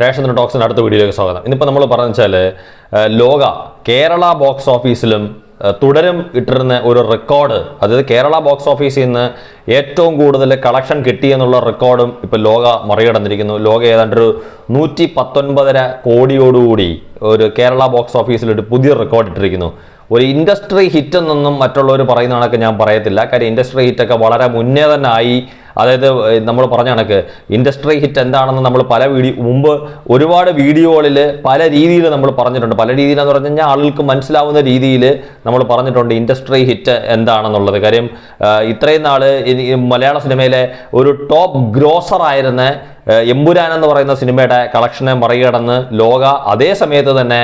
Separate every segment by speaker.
Speaker 1: Ration ടോക്സിന്റെ അടുത്ത വീഡിയോയിലേക്ക് സ്വാഗതം. ഇന്നിപ്പോൾ നമ്മൾ പറഞ്ഞു വെച്ചാൽ ലോക കേരള ബോക്സ് ഓഫീസിലും തുടരും ഇട്ടിരുന്ന ഒരു റെക്കോർഡ്. അതായത് കേരള ബോക്സ് ഓഫീസിൽ നിന്ന് ഏറ്റവും കൂടുതൽ കളക്ഷൻ കിട്ടി എന്നുള്ള റെക്കോർഡും ഇപ്പോൾ ലോക മറികടന്നിരിക്കുന്നു. ലോക ഏതാണ്ട് ഒരു നൂറ്റി പത്തൊൻപതര കോടിയോടുകൂടി ഒരു കേരള ബോക്സ് ഓഫീസിൽ ഒരു പുതിയ റെക്കോർഡ് ഇട്ടിരിക്കുന്നു. ഒരു ഇൻഡസ്ട്രി ഹിറ്റ് എന്നൊന്നും മറ്റുള്ളവർ പറയുന്ന കണക്ക് ഞാൻ പറയത്തില്ല. കാര്യം ഇൻഡസ്ട്രി ഹിറ്റൊക്കെ വളരെ മുന്നേ തന്നെ ആയി. അതായത് നമ്മൾ പറഞ്ഞ കണക്ക് ഇൻഡസ്ട്രി ഹിറ്റ് എന്താണെന്ന് നമ്മൾ പല വീഡിയോ മുമ്പ് ഒരുപാട് വീഡിയോകളിൽ പല രീതിയിൽ നമ്മൾ പറഞ്ഞിട്ടുണ്ട്. പല രീതിയിലെന്ന് പറഞ്ഞു കഴിഞ്ഞാൽ ആളുകൾക്ക് മനസ്സിലാവുന്ന രീതിയിൽ നമ്മൾ പറഞ്ഞിട്ടുണ്ട് ഇൻഡസ്ട്രി ഹിറ്റ് എന്താണെന്നുള്ളത്. കാര്യം ഇത്രയും നാൾ മലയാള സിനിമയിലെ ഒരു ടോപ്പ് ഗ്രോസർ ആയിരുന്ന എമ്പുരാൻ എന്ന് പറയുന്ന സിനിമയുടെ കളക്ഷനെ മറികടന്ന് ലോക അതേ സമയത്ത് തന്നെ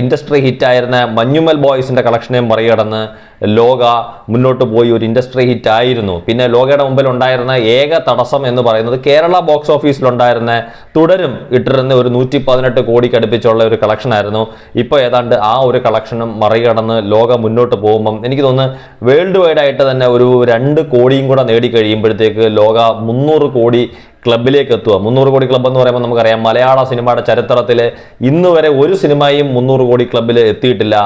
Speaker 1: ഇൻഡസ്ട്രി ഹിറ്റായിരുന്ന മഞ്ഞുമൽ ബോയ്സിന്റെ കളക്ഷനെ മറികടന്ന് ലോക മുന്നോട്ട് പോയി ഒരു ഇൻഡസ്ട്രി ഹിറ്റ് ആയിരുന്നു പിന്നെ ലോകയുടെ മുമ്പിൽ ഉണ്ടായിരുന്ന ഏക തടസ്സം എന്ന് പറയുന്നത് കേരള ബോക്സ് ഓഫീസിലുണ്ടായിരുന്ന തുടരും ഇട്ടിരുന്ന ഒരു നൂറ്റി പതിനെട്ട് കോടിക്ക് അടുപ്പിച്ചുള്ള ഒരു കളക്ഷൻ ആയിരുന്നു. ഇപ്പോൾ ഏതാണ്ട് ആ ഒരു കളക്ഷനും മറികടന്ന് ലോകം മുന്നോട്ട് പോകുമ്പം എനിക്ക് തോന്നുന്നു വേൾഡ് വൈഡ് ആയിട്ട് തന്നെ ഒരു രണ്ട് കോടിയും കൂടെ നേടിക്കഴിയുമ്പോഴത്തേക്ക് ലോക മുന്നൂറ് കോടി ക്ലബിലേക്ക് എത്തുക. മുന്നൂറ് കോടി ക്ലബ്ബ് എന്ന് പറയുമ്പോൾ നമുക്കറിയാം മലയാള സിനിമയുടെ ചരിത്രത്തിൽ ഇന്ന് വരെ ഒരു സിനിമയും മുന്നൂറ് കോടി ക്ലബ്ബിൽ എത്തിയിട്ടില്ല.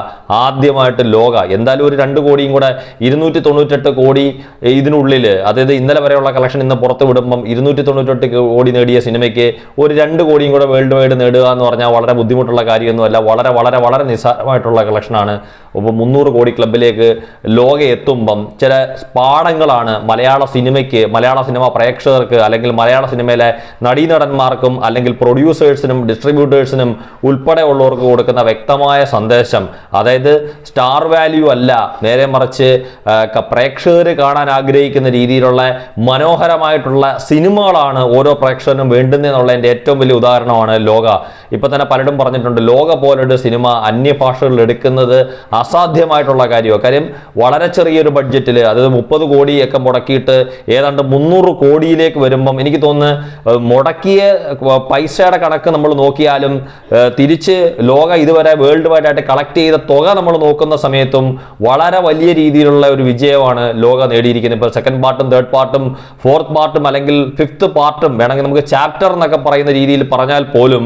Speaker 1: ആദ്യമായിട്ട് ലോക. എന്തായാലും ഒരു രണ്ട് കോടിയും കൂടെ ഇരുന്നൂറ്റി തൊണ്ണൂറ്റെട്ട് കോടി ഇതിനുള്ളിൽ അതായത് ഇന്നലെ വരെയുള്ള കളക്ഷൻ ഇന്ന് പുറത്ത് വിടുമ്പം ഇരുന്നൂറ്റി തൊണ്ണൂറ്റെട്ട് കോടി നേടിയ സിനിമയ്ക്ക് ഒരു രണ്ട് കോടിയും കൂടെ വേൾഡ് വൈഡ് നേടുക എന്ന് പറഞ്ഞാൽ വളരെ ബുദ്ധിമുട്ടുള്ള കാര്യമൊന്നുമല്ല വളരെ വളരെ വളരെ നിസ്സാരമായിട്ടുള്ള കളക്ഷനാണ് അപ്പോൾ മുന്നൂറ് കോടി ക്ലബിലേക്ക് ലോക എത്തുമ്പം ചില പാഠങ്ങളാണ് മലയാള സിനിമയ്ക്ക് മലയാള സിനിമ പ്രേക്ഷകർക്ക് അല്ലെങ്കിൽ മലയാള സിനിമയിലെ നടീനടന്മാർക്കും അല്ലെങ്കിൽ പ്രൊഡ്യൂസേഴ്സിനും ഡിസ്ട്രിബ്യൂട്ടേഴ്സിനും ഉൾപ്പെടെ ഉള്ളവർക്ക് കൊടുക്കുന്ന വ്യക്തമായ സന്ദേശം. അതായത് സ്റ്റാർ വാല്യൂ അല്ല. നേരെ മറിച്ച് പ്രേക്ഷകർ കാണാൻ ആഗ്രഹിക്കുന്ന രീതിയിലുള്ള മനോഹരമായിട്ടുള്ള സിനിമകളാണ് ഓരോ പ്രേക്ഷകനും വേണ്ടുന്നതെന്നുള്ളതിന്റെ ഏറ്റവും വലിയ ഉദാഹരണമാണ് ലോക. ഇപ്പൊ തന്നെ പലരും പറഞ്ഞിട്ടുണ്ട് ലോക പോലൊരു സിനിമ അന്യഭാഷകളിൽ എടുക്കുന്നത് അസാധ്യമായിട്ടുള്ള കാര്യമാണ്. കാര്യം വളരെ ചെറിയൊരു ബഡ്ജറ്റിൽ അതായത് മുപ്പത് കോടിയൊക്കെ മുടക്കിയിട്ട് ഏതാണ്ട് മുന്നൂറ് കോടിയിലേക്ക് വരുമ്പം എനിക്ക് തോന്നുന്നു ഏഹ്, മുടക്കിയ പൈസയുടെ കണക്ക് നമ്മൾ നോക്കിയാലും തിരിച്ച് ലോക ഇതുവരെ വേൾഡ് വൈഡ് ആയിട്ട് കളക്ട് ചെയ്ത തുക നമ്മൾ നോക്കുന്ന സമയത്തും വളരെ വലിയ രീതിയിലുള്ള ഒരു വിജയമാണ് ലോക നേടിയിരിക്കുന്നത്. ഇപ്പോൾ സെക്കൻഡ് പാർട്ടും തേർഡ് പാർട്ടും ഫോർത്ത് പാർട്ടും അല്ലെങ്കിൽ ഫിഫ്ത്ത് പാർട്ടും വേണമെങ്കിൽ നമുക്ക് ചാപ്റ്റർ എന്നൊക്കെ പറയുന്ന രീതിയിൽ പറഞ്ഞാൽ പോലും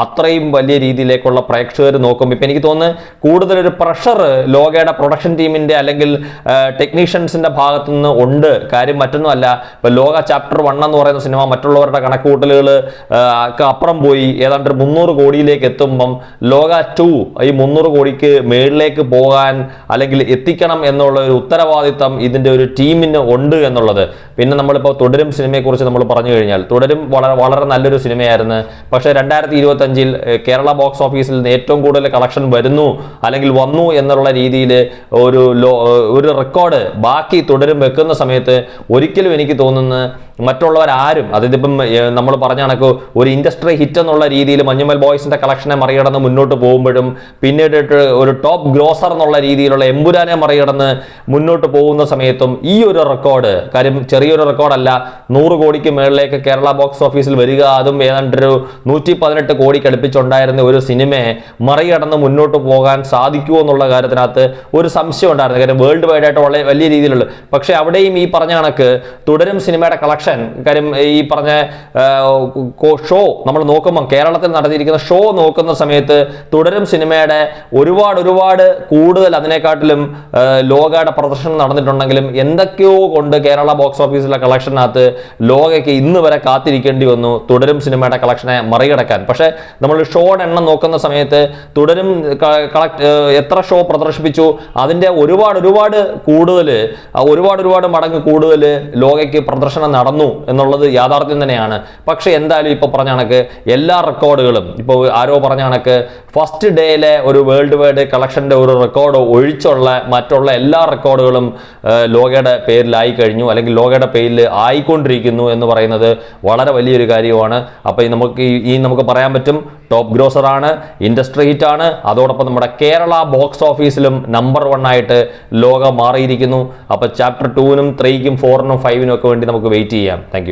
Speaker 1: അത്രയും വലിയ രീതിയിലേക്കുള്ള പ്രേക്ഷകർ നോക്കും ഇപ്പം എനിക്ക് തോന്നുന്നു കൂടുതലൊരു പ്രഷർ ലോകയുടെ പ്രൊഡക്ഷൻ ടീമിന്റെ അല്ലെങ്കിൽ ടെക്നീഷ്യൻസിന്റെ ഭാഗത്തുനിന്ന് ഉണ്ട്. കാര്യം മറ്റൊന്നുമല്ല ഇപ്പം ലോക ചാപ്റ്റർ വൺ എന്ന് പറയുന്ന സിനിമ മറ്റുള്ളവരുടെ കണക്കുകൂട്ടലുകൾ അപ്പുറം പോയി. ഏതാണ്ട് മുന്നൂറ് കോടിയിലേക്ക് എത്തുമ്പം ലോക ടു ഈ മുന്നൂറ് കോടിക്ക് മേളിലേക്ക് പോകാൻ അല്ലെങ്കിൽ എത്തിക്കണം എന്നുള്ള ഒരു ഉത്തരവാദിത്തം ഇതിന്റെ ഒരു ടീമിന് ഉണ്ട് എന്നുള്ളത്. പിന്നെ നമ്മളിപ്പോൾ തുടരും സിനിമയെക്കുറിച്ച് നമ്മൾ പറഞ്ഞു കഴിഞ്ഞാൽ തുടരും വളരെ വളരെ നല്ലൊരു സിനിമയായിരുന്നു. പക്ഷേ രണ്ടായിരത്തി ഇരുപത്തഞ്ചിൽ കേരള ബോക്സ് ഓഫീസിൽ നിന്ന് ഏറ്റവും കൂടുതൽ കളക്ഷൻ വരുന്നു അല്ലെങ്കിൽ വന്നു എന്നുള്ള രീതിയിൽ ഒരു ഒരു റെക്കോർഡ് ബാക്കി തുടരും വെക്കുന്ന സമയത്ത് ഒരിക്കലും എനിക്ക് തോന്നുന്നു മറ്റുള്ളവരാരും അതായത് ഇപ്പം നമ്മൾ പറഞ്ഞ കണക്ക് ഒരു ഇൻഡസ്ട്രി ഹിറ്റ് എന്നുള്ള രീതിയിൽ മഞ്ഞുമൽ ബോയ്സിന്റെ കളക്ഷനെ മറികടന്ന് മുന്നോട്ട് പോകുമ്പോഴും പിന്നീട് ഒരു ടോപ്പ് ഗ്രോസർ എന്നുള്ള രീതിയിലുള്ള എമ്പുരാനെ മറികടന്ന് മുന്നോട്ട് പോകുന്ന സമയത്തും ഈ ഒരു റെക്കോർഡ് കാര്യം ചെറിയൊരു റെക്കോർഡല്ല നൂറ് കോടിക്ക് മേളിലേക്ക് കേരള ബോക്സ് ഓഫീസിൽ വരിക അതും ഏതാണ്ടൊരു നൂറ്റി പതിനെട്ട് കോടിക്ക് അടുപ്പിച്ചുണ്ടായിരുന്ന ഒരു സിനിമയെ മറികടന്ന് മുന്നോട്ട് പോകാൻ സാധിക്കുമോ എന്നുള്ള കാര്യത്തിനകത്ത് ഒരു സംശയം ഉണ്ടായിരുന്നു. കാര്യം വേൾഡ് വൈഡ് ആയിട്ട് വളരെ വലിയ രീതിയിലുള്ള പക്ഷേ അവിടെയും ഈ പറഞ്ഞ കണക്ക് തുടരും സിനിമയുടെ കളക്ഷൻ കാര്യം ഈ പറഞ്ഞ ഷോ നമ്മൾ നോക്കുമ്പോൾ കേരളത്തിൽ നടത്തിയിരിക്കുന്ന ഷോ നോക്കുന്ന സമയത്ത് തുടരും സിനിമയുടെ ഒരുപാട് ഒരുപാട് കൂടുതൽ അതിനെക്കാട്ടിലും ലോകയുടെ പ്രദർശനം നടന്നിട്ടുണ്ടെങ്കിലും എന്തൊക്കെയോ കൊണ്ട് കേരള ബോക്സ് ഓഫീസിലെ കളക്ഷനകത്ത് ലോകയ്ക്ക് ഇന്ന് വരെ കാത്തിരിക്കേണ്ടി വന്നു തുടരും സിനിമയുടെ കളക്ഷനെ മറികടക്കാൻ. പക്ഷേ നമ്മൾ ഷോയുടെ എണ്ണം നോക്കുന്ന സമയത്ത് തുടരും എത്ര ഷോ പ്രദർശിപ്പിച്ചു അതിന്റെ ഒരുപാട് ഒരുപാട് കൂടുതൽ ഒരുപാട് ഒരുപാട് മടങ്ങ് കൂടുതൽ ലോകയ്ക്ക് പ്രദർശനം നടന്നു എന്നുള്ളത് യാഥാർത്ഥ്യം തന്നെയാണ്. പക്ഷെ എന്തായാലും ഇപ്പോൾ പറഞ്ഞ കണക്ക് എല്ലാ റെക്കോർഡുകളും ഇപ്പോൾ ആരോ പറഞ്ഞ കണക്ക് ഫസ്റ്റ് ഡേയിലെ ഒരു വേൾഡ് വൈഡ് കളക്ഷന്റെ ഒരു റെക്കോർഡ് ഒഴിച്ചുള്ള മറ്റുള്ള എല്ലാ റെക്കോർഡുകളും ലോകയുടെ പേരിലായി കഴിഞ്ഞു. അല്ലെങ്കിൽ ലോകയുടെ പേരിൽ ആയിക്കൊണ്ടിരിക്കുന്നു എന്ന് പറയുന്നത് വളരെ വലിയൊരു കാര്യമാണ്. അപ്പോൾ ഈ നമുക്ക് ഈ- നമുക്ക് പറയാൻ പറ്റും ടോപ്പ് ഗ്രോസർ ആണ് ഇൻഡസ്ട്രി ഹിറ്റ് ആണ്. അതോടൊപ്പം നമ്മുടെ കേരള ബോക്സ് ഓഫീസിലും നമ്പർ വൺ ആയിട്ട് ലോകം മാറിയിരിക്കുന്നു. അപ്പോൾ ചാപ്റ്റർ ടൂവിനും ത്രീക്കും ഫോറിനും ഫൈവിനും ഒക്കെ വേണ്ടി നമുക്ക് വെയിറ്റ് ചെയ്യാം. താങ്ക്